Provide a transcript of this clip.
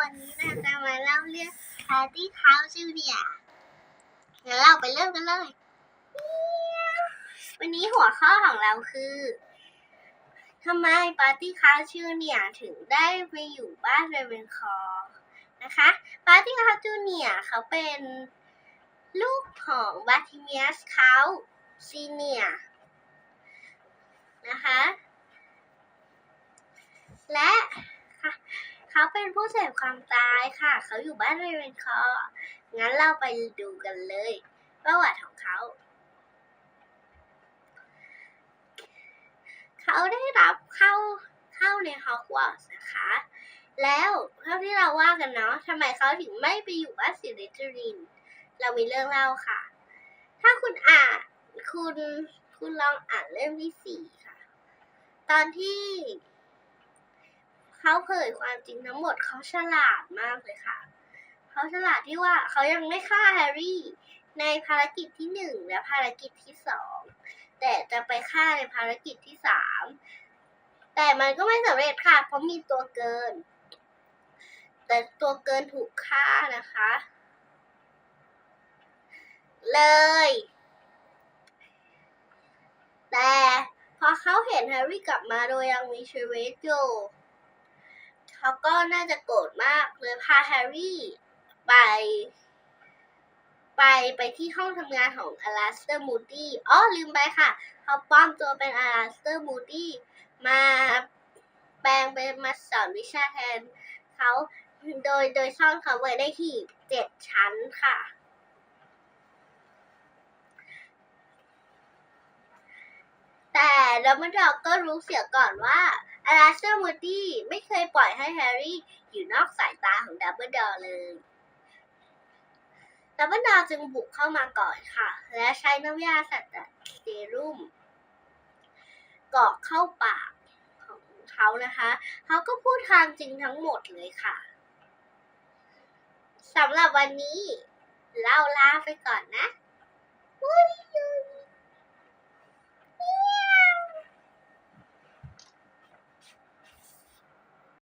วันนี้เราจะมาเล่าเรื่อง Party House Junior งั้นเราไปเริ่มกันเลย วันนี้หัวข้อของเราคือทำไม Party House Junior ถึงได้ไปอยู่บ้านเรเวนคอร์นะคะ Party House Junior เขาเป็นลูกของบาติเมียสเขาซีเนียนะคะ และ เขาเป็นผู้เสพความตายค่ะ เขาอยู่บ้านเรเวนคอร์งั้นเราไปดูกันเลย ประวัติของเขา เขาได้รับเข้าเข้าในฮอกวอตส์นะคะ แล้วเท่าที่เราว่ากันเนาะทำไมเขาถึงไม่ไปอยู่บ้านสิริทริน เรามีเรื่องเล่าค่ะ ถ้าคุณอ่านคุณคุณลองอ่านเล่มที่สี่ค่ะ ตอนที่ เขาเผยความจริงทั้งหมดเขาฉลาดมากเลยค่ะ เขาฉลาดที่ว่าเขายังไม่ฆ่าแฮร์รี่ ในภารกิจที่หนึ่งและภารกิจที่สองแต่จะไปฆ่าในภารกิจที่สามแต่มันก็ไม่สำเร็จค่ะ เพราะมีตัวเกิน แต่ตัวเกินถูกฆ่านะคะ เลย แต่พอเขาเห็นแฮร์รี่กลับมาโดยยังมีชีวิตอยู่ เขาก็น่าจะโกรธมากเลยพาแฮร์รี่ไป ไปไปที่ห้องทำงานของอลาสเตอร์มูดี้อ๋อลืมไปค่ะ เขาปลอมตัวเป็นอลาสเตอร์มูดี้มาแปลงเป็นมาสอนวิชาแทนเขาโดยโดยซ่อนเขาไว้ได้ที่เจ็ดชั้นค่ะ แต่ดัมเบิลดอร์ก็รู้เสียก่อนว่า อลาสเตอร์มูดี้ไม่เคยปล่อยให้แฮร์รี่อยู่นอกสายตาของดัมเบิลดอร์เลยดับเบิลดอร์จึงบุกเข้ามาก่อนค่ะ และใช้น้ำยาสัตว์เซรุ่มกอกเข้าปากของเขานะคะ เขาก็พูดทางจริงทั้งหมดเลยค่ะสำหรับวันนี้เล่าลาไปก่อนนะ